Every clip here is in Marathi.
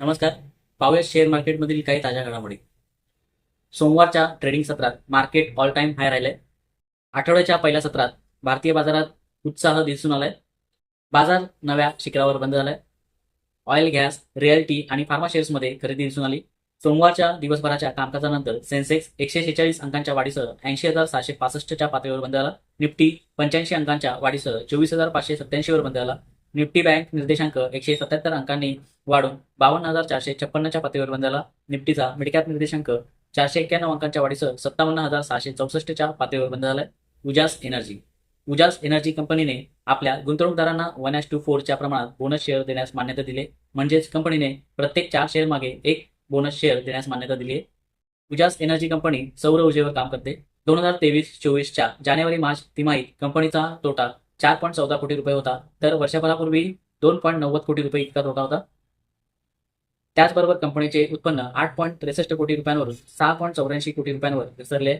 नमस्कार. पाहूया शेअर मार्केटमधील काही ताज्या घडामोडी. सोमवारच्या ट्रेडिंग सत्रात मार्केट ऑल टाइम हाय राहिलंय. आठवड्याच्या पहिल्या सत्रात भारतीय बाजारात उत्साह दिसून आलाय. बाजार नव्या शिखरावर बंद झालाय. ऑइल गॅस रिअल्टी आणि फार्मा शेअर्समध्ये खरेदी दिसून आली. सोमवारच्या दिवसभराच्या कामकाजानंतर सेन्सेक्स एकशे शेचाळीस अंकांच्या वाढीसह ऐंशी हजार सहाशे पासष्टच्या पातळीवर बंद झाला. निफ्टी पंच्याऐंशी अंकांच्या वाढीसह चोवीस हजार पाचशे सत्याऐंशीवर बंद झाला. निफ्टी बँक निर्देशांक एकशे सत्याहत्तर अंकांनी वाढून बावन्न हजार चारशे छप्पन्नच्या पातळीवर बंद झाला निफ्टीचा मिडकॅप निर्देशांक चारशे एक्क्याण्णव अंकांच्या वाढीसह सत्तावन्न हजार सहाशे चौसष्टच्या पातळीवर बंद झालाय उजास एनर्जी. उजास एनर्जी कंपनीने आपल्या गुंतवणूकदारांना वन एस टू फोरच्या प्रमाणात बोनस शेअर देण्यास मान्यता दिली म्हणजेच कंपनीने प्रत्येक चार शेअर मागे एक बोनस शेअर देण्यास मान्यता दिली आहे. उजास एनर्जी कंपनी सौर ऊर्जेवर काम करते. दोन हजार तेवीस चोवीसच्या जानेवारी मार्च तिमाहीत कंपनीचा तोटा चार पॉईंट चौदा कोटी रुपये होता. तर वर्षभरापूर्वी दोन पॉईंट नव्वद कोटी रुपये इतका धोका होता. त्याचबरोबर कंपनीचे उत्पन्न आठ पॉईंट त्रेसष्ट कोटी रुपयांवरून सहा पॉईंट चौऱ्याऐंशी कोटी रुपयांवर घसरले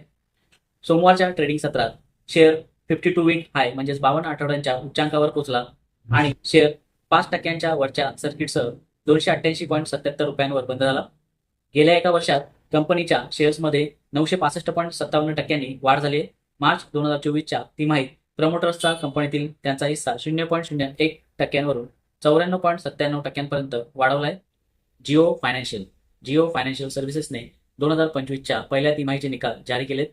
सोमवारच्या ट्रेडिंग सत्रात share fifty two week high म्हणजेच बावन्न आठवड्यांच्या उच्चांकावर पोहोचला आणि शेअर पाच टक्क्यांच्या वरच्या सर्किटसह दोनशे अठ्ठ्याऐंशी पॉईंट सत्याहत्तर रुपयांवर बंद झाला. गेल्या एका वर्षात कंपनीच्या शेअर्समध्ये नऊशे पासष्ट पॉईंट सत्तावन्न टक्क्यांनी वाढ झाली. मार्च दोन हजार चोवीसच्या तिमाहीत प्रमोटर्सचा कंपनीतील त्यांचा हिस्सा शून्य पॉईंट शून्य एक टक्क्यांवरून चौऱ्याण्णव पॉईंट सत्त्याण्णव टक्क्यांपर्यंत वाढवलाय जिओ फायनान्शियल. जिओ फायनान्शियल सर्व्हिसेसने दोन हजार पंचवीसच्या पहिल्या तिमाहीचे निकाल जारी केलेत.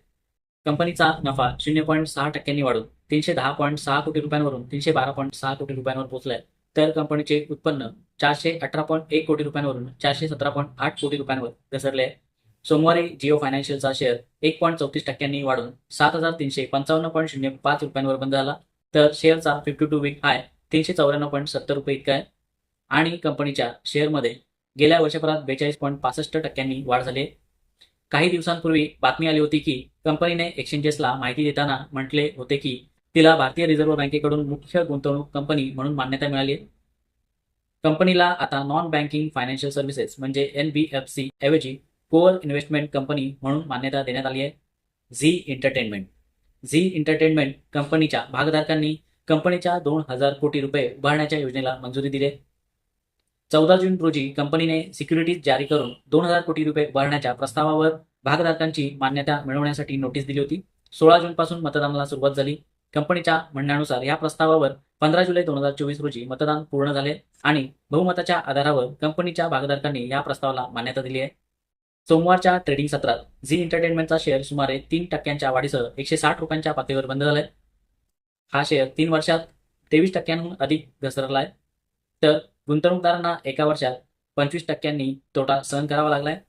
कंपनीचा नफा शून्य पॉईंट सहा टक्क्यांनी वाढून तीनशे दहा पॉईंट सहा कोटी रुपयांवरून तीनशे बारा पॉईंट सहा कोटी रुपयांवर पोहोचलाय. तर कंपनीचे उत्पन्न चारशे अठरा पॉईंट एक कोटी रुपयांवरून चारशे सतरा पॉईंट आठ कोटी रुपयांवर घसरले आहे. सोमवारी जिओ फायनान्शियलचा शेअर एक पॉईंट चौतीस टक्क्यांनी वाढून सात हजार तीनशे पंचावन्न पॉईंट शून्य पाच रुपयांवर बंद झाला. तर शेअरचा फिफ्टी टू वीक हाय तीनशे चौऱ्याण्णव पॉईंट सत्तर रुपये इतका आहे. आणि कंपनीच्या शेअरमध्ये गेल्या वर्षभरात बेचाळीस पॉईंट पासष्ट टक्क्यांनी वाढ झाली काही दिवसांपूर्वी बातमी आली होती की कंपनीने एक्सचेंजेसला माहिती देताना म्हटले होते की तिला भारतीय रिझर्व्ह बँकेकडून मुख्य गुंतवणूक कंपनी म्हणून मान्यता मिळाली कंपनीला आता नॉन बँकिंग फायनान्शियल सर्व्हिसेस म्हणजे एन बी एफ सी ऐवजी कोअर इन्व्हेस्टमेंट कंपनी म्हणून मान्यता देण्यात आली आहे. Zee entertainment. झी एंटरटेनमेंट कंपनीच्या भागधारकांनी कंपनीच्या दोन हजार कोटी रुपये उभारण्याच्या योजनेला मंजुरी दिली चौदा जून रोजी कंपनीने सिक्युरिटीज जारी करून दोन हजार कोटी रुपये उभारण्याच्या प्रस्तावावर भागधारकांची मान्यता मिळवण्यासाठी नोटीस दिली होती. सोळा जून पासून मतदानाला सुरुवात झाली. कंपनीच्या म्हणण्यानुसार या प्रस्तावावर पंधरा जुलै दोन हजार चोवीस रोजी मतदान पूर्ण झाले आणि बहुमताच्या आधारावर कंपनीच्या भागधारकांनी या प्रस्तावाला मान्यता दिली आहे. सोमवारच्या ट्रेडिंग सत्रात झी एंटरटेनमेंटचा शेअर सुमारे तीन टक्क्यांच्या वाढीसह एकशे साठ रुपयांच्या पातळीवर बंद झालाय. हा शेअर तीन वर्षात तेवीस टक्क्यांहून अधिक घसरला आहे. तर गुंतवणूकदारांना एका वर्षात पंचवीस टक्क्यांनी तोटा सहन करावा लागलाय.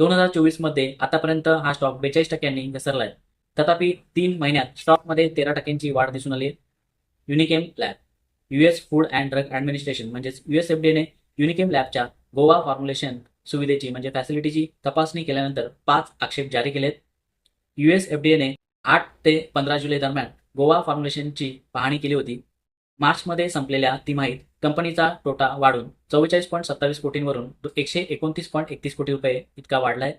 दोन हजार चोवीसमध्ये आतापर्यंत हा स्टॉक बेचाळीस टक्क्यांनी घसरलाय. तथापि तीन महिन्यात स्टॉकमध्ये तेरा टक्क्यांची वाढ दिसून आली आहे. Unichem lab US Food and Drug Administration म्हणजेच युएस एफडीएने युनिकेम लॅबच्या गोवा फॉर्म्युलेशन सुविधेची म्हणजे फॅसिलिटीची तपासणी केल्यानंतर पाच आक्षेप जारी केलेत. युएस एफडीएने आठ ते पंधरा जुलै दरम्यान गोवा फॉर्म्युलेशनची पाहणी केली होती. मार्चमध्ये संपलेल्या तिमाहीत कंपनीचा तोटा वाढून चव्वेचाळीस पॉईंट सत्तावीस कोटींवरून एकशे एकोणतीस पॉईंट एकतीस कोटी रुपये इतका वाढलाय.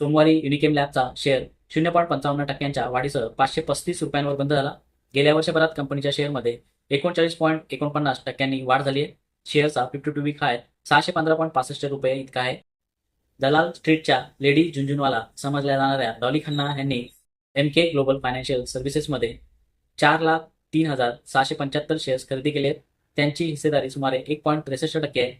सोमवारी युनिकेम लॅबचा शेअर शून्य पॉईंट पंचावन्न टक्क्यांच्या वाढीसह पाचशे पस्तीस रुपयांवर बंद झाला. गेल्या वर्षभरात कंपनीच्या शेअरमध्ये एकोणचाळीस पॉईंट एकोणपन्नास टक्क्यांनी वाढ झाली आहे शेअरचा फिफ्टी टू वीक हाय सहाशे पंधरा पॉईंट पासष्ट रुपये इतका आहे. दलाल स्ट्रीटच्या लेडी झुंझुनवाला समजल्या जाणाऱ्या डॉली खन्ना यांनी एम के ग्लोबल फायनान्शियल सर्व्हिसेसमध्ये चार लाख तीन हजार सहाशे पंच्याहत्तर शेअर्स खरेदी केले. आहेत त्यांची हिस्सेदारी सुमारे एक पॉईंट त्रेसष्ट टक्के आहे.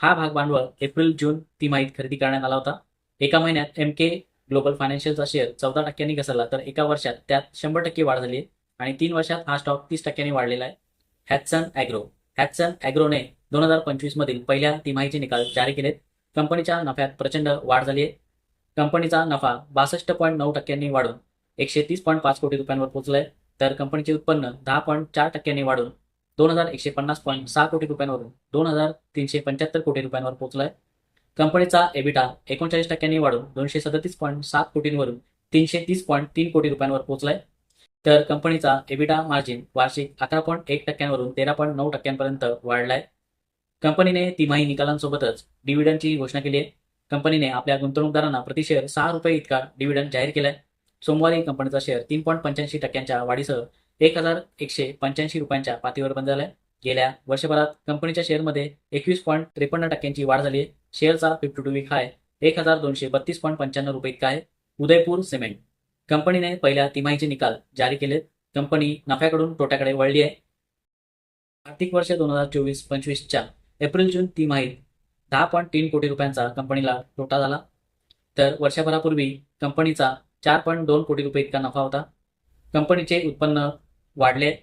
हा भाग भांडवल एप्रिल जून तिमाहीत खरेदी करण्यात आला होता. एका महिन्यात एम के ग्लोबल फायनान्शियलचा शेअर चौदा टक्क्यांनी घसरला तर एका वर्षात त्यात शंभर टक्के वाढ झाली आहे आणि तीन वर्षात हा स्टॉक तीस टक्क्यांनी वाढलेला आहे. हॅटसन ॲग्रो हॅटसन ॲग्रोने दोन हजार पंचवीस मधील पहिल्या तिमाहीचे निकाल जारी केलेत. कंपनीच्या नफ्यात प्रचंड वाढ झाली आहे. कंपनीचा नफा बासष्ट पॉईंट नऊ टक्क्यांनी वाढून एकशे तीस पॉईंट पाच कोटी रुपयांवर पोहोचलाय. तर कंपनीचे उत्पन्न दहा पॉईंट चार टक्क्यांनी वाढून दोन हजार एकशे पन्नास पॉईंट सहा कोटी रुपयांवरून दोन हजार तीनशे पंच्याहत्तर कोटी रुपयांवर पोहोचलाय. कंपनीचा एबिटा एकोणचाळीस टक्क्यांनी वाढून दोनशे सदतीस पॉईंट सात कोटींवरून तीनशे तीस पॉईंट तीन कोटी रुपयांवर पोहोचलाय. तर कंपनीचा एबिटा मार्जिन वार्षिक अकरा पॉईंट एक टक्क्यांवरून तेरा पॉईंट नऊ टक्क्यांपर्यंत वाढलाय. कंपनीने तिमाही निकालांसोबतच डिव्हिडंडची घोषणा केली आहे. कंपनीने आपल्या गुंतवणूकदारांना प्रति शेअर सहा रुपये इतका डिव्हिडंड जाहीर केलाय. सोमवारी कंपनीचा शेअर तीन पॉईंट पंच्याऐंशी टक्क्यांच्या वाढीसह एक हजार एकशे पंच्याऐंशी रुपयांच्या पातळीवर बंद झालाय. गेल्या वर्षभरात कंपनीच्या शेअरमध्ये एकवीस पॉईंट त्रेपन्न टक्क्यांची वाढ झाली आहे. Share fifty two week high एक हजार दोनशे बत्तीस पॉईंट पंच्याण्णव रुपये इतका आहे. उदयपूर सिमेंट. कंपनीने पहिल्या तिमाहीचे निकाल जारी केलेत. कंपनी नफ्याकडून तोट्याकडे वळली आहे. आर्थिक वर्ष दोन हजार चोवीस पंचवीसच्या एप्रिल जून तिमाहीत दहा पॉईंट तीन कोटी रुपयांचा कंपनीला तोटा झाला. तर वर्षभरापूर्वी कंपनीचा चार पॉईंट दोन कोटी रुपये इतका नफा होता. कंपनीचे उत्पन्न वाढले.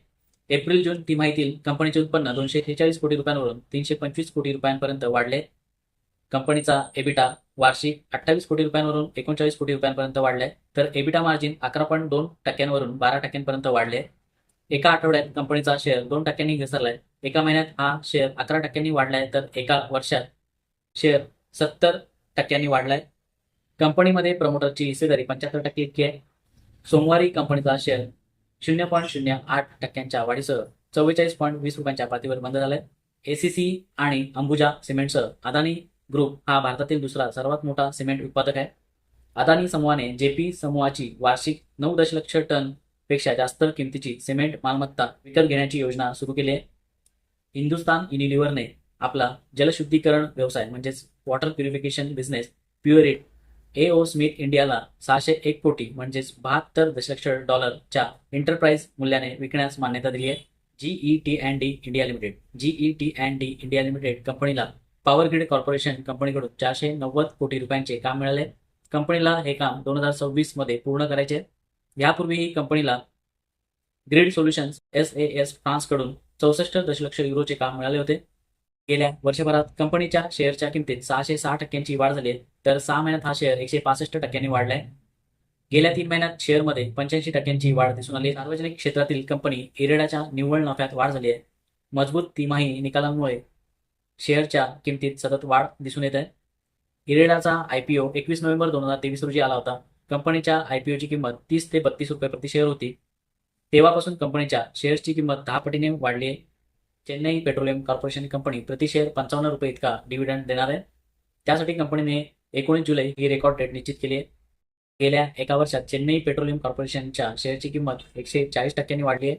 एप्रिल जून तिमाहीतील कंपनीचे उत्पन्न दोनशे त्रेचाळीस कोटी रुपयांवरून तीनशे पंचवीस कोटी रुपयांपर्यंत वाढले. कंपनीचा एबिटा वार्षिक अठ्ठावीस कोटी रुपयांवरून एकोणचाळीस कोटी रुपयांपर्यंत वाढले तर एबिटा मार्जिन अकरा पॉईंट दोन टक्क्यांवरून बारा टक्क्यांपर्यंत वाढले एका आठवड्यात कंपनीचा शेअर दोन टक्क्यांनी घसरलाय. एका महिन्यात हा शेअर अकरा टक्क्यांनी वाढलाय तर एका वर्षात शेअर सत्तर टक्क्यांनी वाढलाय. कंपनीमध्ये प्रमोटरची हिस्सेदारी पंच्याहत्तर टक्के इतकी आहे. सोमवारी कंपनीचा शेअर शून्य पॉईंट शून्य आठ टक्क्यांच्या वाढीसह चव्वेचाळीस पॉईंट वीस रुपयांच्या पातळीवर बंद झालाय. एसीसी आणि अंबुजा सिमेंटसह अदानी ग्रुप हा भारतातील दुसरा सर्वात मोठा सिमेंट उत्पादक आहे. अदानी समूहाने जेपी समूहाची वार्षिक नऊ दशलक्ष टनपेक्षा जास्त किमतीची सिमेंट मालमत्ता विकत घेण्याची योजना सुरू केली आहे. हिंदुस्तान युनिलिव्हरने आपला जलशुद्धीकरण व्यवसाय म्हणजेच water purification business Pureit A O Smith इंडियाला सहाशे एक कोटी म्हणजेच बहात्तर दशलक्ष डॉलरच्या एंटरप्राइज मूल्याने विकण्यास मान्यता दिली आहे. GE T and D India limited GE T and D India limited कंपनीला पॉवर ग्रीड कॉर्पोरेशन कंपनीकडून चारशे नव्वद कोटी रुपयांचे काम मिळाले. कंपनीला हे काम दोन हजार सव्वीसमध्ये पूर्ण करायचे. यापूर्वी ही कंपनीला grid solutions S A S फ्रान्सकडून चौसष्ट दशलक्ष युरोचे काम मिळाले होते. गेल्या वर्षभरात कंपनीच्या शेअरच्या किमतीत सहाशे सहा टक्क्यांची वाढ झाली तर सहा महिन्यात हा शेअर एकशे पासष्ट टक्क्यांनी वाढलाय. गेल्या तीन महिन्यात शेअरमध्ये पंच्याऐंशी टक्क्यांची वाढ दिसून आली. सार्वजनिक क्षेत्रातील कंपनी इरेडाच्या निव्वळ नफ्यात वाढ झाली आहे. मजबूत तिमाही निकालांमुळे शेअरच्या किमतीत सतत वाढ दिसून येत आहे. इरेडाचा आयपीओ एकवीस नोव्हेंबर दोन हजार तेवीस रोजी आला होता. कंपनीच्या आयपीओची किंमत तीस ते बत्तीस रुपये प्रति शेअर होती. तेव्हापासून कंपनीच्या शेअर्सची किंमत दहा पटीने वाढली आहे. चेन्नई पेट्रोलियम कॉर्पोरेशन कंपनी प्रति शेअर पंचावन्न रुपये इतका डिव्हिडंड देणार आहे. त्यासाठी कंपनीने एकोणीस जुलै ही रेकॉर्ड डेट निश्चित केली आहे. गेल्या एका वर्षात चेन्नई पेट्रोलियम कॉर्पोरेशनच्या शेअरची किंमत एकशे चाळीस टक्क्यांनी वाढली आहे.